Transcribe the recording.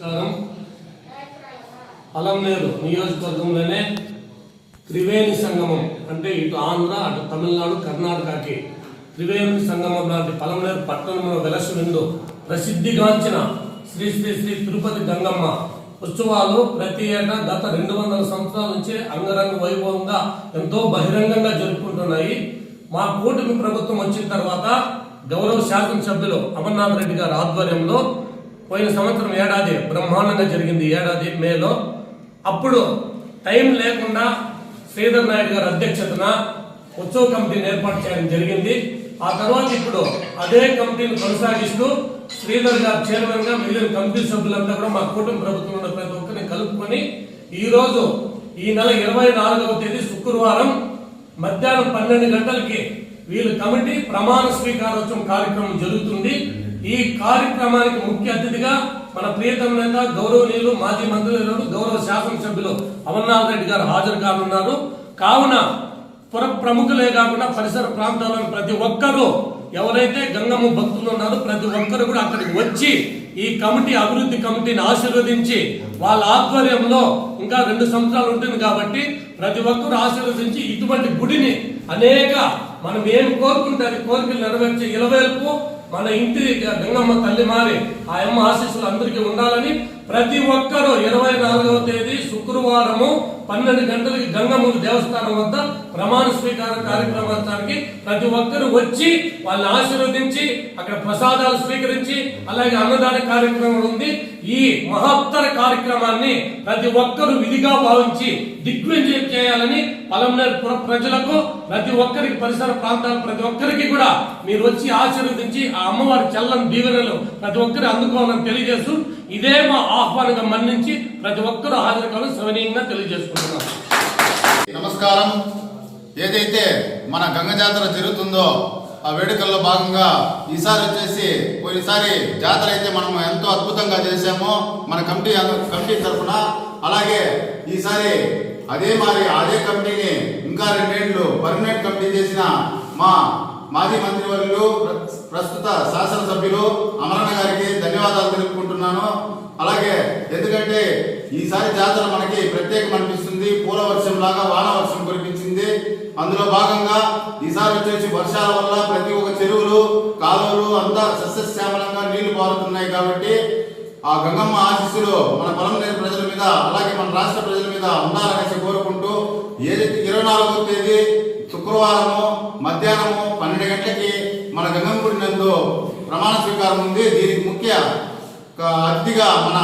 నమస్కారం. అలంనేరు నియోజకవర్గంలోనే త్రివేణి సంగమం అంటే ఇటు ఆంధ్ర అటు తమిళనాడు కర్ణాటకకి త్రివేణి సంగమం లాంటి పలంనేరు పట్టణంలో వెలసి నుండు ప్రసిద్ధిగాంచిన శ్రీ శ్రీ శ్రీ తిరుపతి గంగమ్మ ఉత్సవాలు ప్రతి ఏటా గత రెండు వందల సంవత్సరాల నుంచి అంగరంగ వైభవంగా ఎంతో బహిరంగంగా జరుపుకుంటున్నాయి. మా కూటమి ప్రభుత్వం వచ్చిన తర్వాత గౌరవ శాసనసభ్యులు అమర్నాథ్ రెడ్డి గారి ఆధ్వర్యంలో పోయిన సంవత్సరం ఏడాది బ్రహ్మాండంగా జరిగింది. ఏడాది మేలో అప్పుడు టైం లేకుండా శ్రీధర్ నాయుడు గారి అధ్యక్షతన ఉత్సవ కమిటీని ఏర్పాటు చేయడం జరిగింది. ఆ తర్వాత ఇప్పుడు అదే కమిటీని కొనసాగిస్తూ శ్రీధర్ గారు చైర్మన్గా మిగిలిన కమిటీ సభ్యులంతా కూడా మా కుటుంబ ప్రభుత్వం ఉన్న ప్రతి ఒక్కరిని కలుపుకొని ఈ రోజు ఈ నెల ఇరవై నాలుగవ తేదీ శుక్రవారం మధ్యాహ్నం పన్నెండు గంటలకి వీళ్ళు కమిటీ ప్రమాణ స్వీకారోత్సవం కార్యక్రమం జరుగుతుంది. ఈ కార్యక్రమానికి ముఖ్య అతిథిగా మన ప్రియతమ నేత గౌరవనీయులు మాజీ మంత్రులు గౌరవ శాసనసభ్యులు అమర్నాథ్ రెడ్డి గారు హాజరు కానున్నారు. కావున పుర ప్రముఖులే కాకుండా పరిసర ప్రాంతాల్లోని ప్రతి ఒక్కరూ ఎవరైతే గంగమ్మ భక్తులు ఉన్నారో ప్రతి ఒక్కరు కూడా అక్కడికి వచ్చి ఈ కమిటీ అభివృద్ధి కమిటీని ఆశీర్వదించి వాళ్ళ ఆధ్వర్యంలో ఇంకా రెండు సంవత్సరాలు ఉంటుంది కాబట్టి ప్రతి ఒక్కరు ఆశీర్వదించి ఇటువంటి గుడిని అనేక మనం ఏం కోరుకుంటే అది కోరికలు నెరవేర్చే ఇలవేల్పు మన ఇంటి గంగమ్మ తల్లి మారి ఆ అమ్మ ఆశీస్సులు అందరికీ ఉండాలని ప్రతి ఒక్కరూ ఇరవై నాలుగవ తేదీ శుక్రవారము పన్నెండు గంటలకి గంగమ్మ దేవస్థానం వద్ద ప్రమాణ స్వీకార కార్యక్రమానికి ప్రతి ఒక్కరు వచ్చి వాళ్ళని ఆశీర్వదించి అక్కడ ప్రసాదాలు స్వీకరించి అలాగే అన్నదాన కార్యక్రమం ఉంది. ఈ మహత్తర కార్యక్రమాన్ని ప్రతి ఒక్కరు విధిగా భావించి దిగ్విజయం చేయాలని పలంనేరు పుర ప్రజలకు ప్రతి ఒక్కరికి పరిసర ప్రాంతాల ప్రతి ఒక్కరికి కూడా మీరు వచ్చి ఆశీర్వదించి ఆ అమ్మవారి చల్లని దీవెనలు ప్రతి ఒక్కరు అందుకోవాలని తెలియజేస్తూ ఇదే మా ఆహ్వానంగా మన్నించి ప్రతి ఒక్కరూ హాజరు కావాలని సవనీయంగా తెలియజేసుకుంటున్నాం. నమస్కారం. ఏదైతే మన గంగ జాతర జరుగుతుందో ఆ వేడుకల్లో భాగంగా ఈసారి వచ్చేసి పోయినసారి జాతర అయితే మనం ఎంతో అద్భుతంగా చేశామో మన కమిటీ కమిటీ తరఫున. అలాగే ఈసారి అదే మరి అదే కమిటీని ఇంకా రెండేళ్ళు పర్మనెంట్ కమిటీ చేసిన మా మాజీ మంత్రివర్యులు ప్ర- ప్రస్తుత శాసనసభ్యులు అమరణ గారికి ధన్యవాదాలు ఈసారి జాతర మనకి ప్రత్యేకం అనిపిస్తుంది. పూల వర్షం లాగా వాన వర్షం కురిపించింది. అందులో భాగంగా ఈసారి వచ్చేసి వర్షాల వల్ల ప్రతి ఒక్క చెరువులు కాలువలు అంతా సస్యశ్యామలంగా నీళ్ళు పారుతున్నాయి కాబట్టి ఆ గంగమ్మ ఆశీస్సులు మన పొలంనేరు ప్రజల మీద అలాగే మన రాష్ట్ర ప్రజల మీద ఉండాలనేసి కోరుకుంటూ ఏదైతే ఇరవై నాలుగో తేదీ శుక్రవారము మధ్యాహ్నము పన్నెండు గంటలకి మన గంగమ్మ గుడి నందు ప్రమాణ స్వీకారం ఉంది. దీనికి ముఖ్య అతిథిగా మన